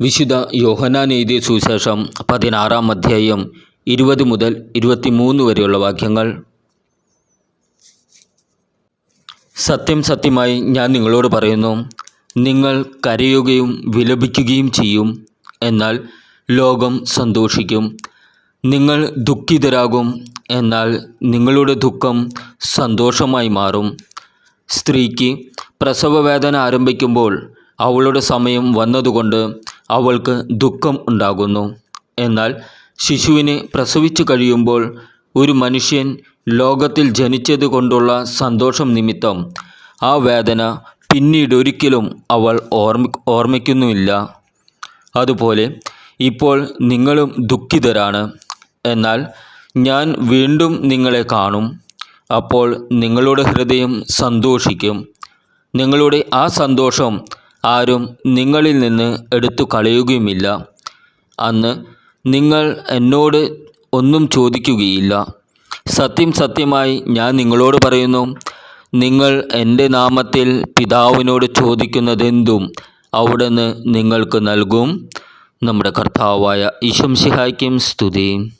വിശുദ്ധ യോഹനാൻ എഴുതിയ സുവിശേഷം പതിനാറാം അധ്യായം ഇരുപത് മുതൽ ഇരുപത്തിമൂന്ന് വരെയുള്ള വാക്യങ്ങൾ. സത്യം സത്യമായി ഞാൻ നിങ്ങളോട് പറയുന്നു നിങ്ങൾ കരയുകയും വിലപിക്കുകയും ചെയ്യും എന്നാൽ ലോകം സന്തോഷിക്കും. നിങ്ങൾ ദുഃഖിതരാകും എന്നാൽ നിങ്ങളുടെ ദുഃഖം സന്തോഷമായി മാറും. സ്ത്രീക്ക് പ്രസവവേദന ആരംഭിക്കുമ്പോൾ അവളുടെ സമയം വന്നതുകൊണ്ട് അവൾക്ക് ദുഃഖം ഉണ്ടാകുന്നു. എന്നാൽ ശിശുവിനെ പ്രസവിച്ചു കഴിയുമ്പോൾ ഒരു മനുഷ്യൻ ലോകത്തിൽ ജനിച്ചത് കൊണ്ടുള്ള സന്തോഷം നിമിത്തം ആ വേദന പിന്നീട് ഒരിക്കലും അവൾ ഓർമ്മ ഓർമ്മിക്കുന്നുമില്ല. അതുപോലെ ഇപ്പോൾ നിങ്ങളും ദുഃഖിതരാണ്. എന്നാൽ ഞാൻ വീണ്ടും നിങ്ങളെ കാണും. അപ്പോൾ നിങ്ങളുടെ ഹൃദയം സന്തോഷിക്കും. നിങ്ങളുടെ ആ സന്തോഷം ആരും നിങ്ങളിൽ നിന്ന് എടുത്തു കളയുകയുമില്ല. അന്ന് നിങ്ങൾ എന്നോട് ഒന്നും ചോദിക്കുകയില്ല. സത്യം സത്യമായി ഞാൻ നിങ്ങളോട് പറയുന്നു നിങ്ങൾ എന്റെ നാമത്തിൽ പിതാവിനോട് ചോദിക്കുന്നതെന്തും അവിടുന്ന് നിങ്ങൾക്ക് നൽകും. നമ്മുടെ കർത്താവായ ഈശംസിഹായ്ക്കും സ്തുതി.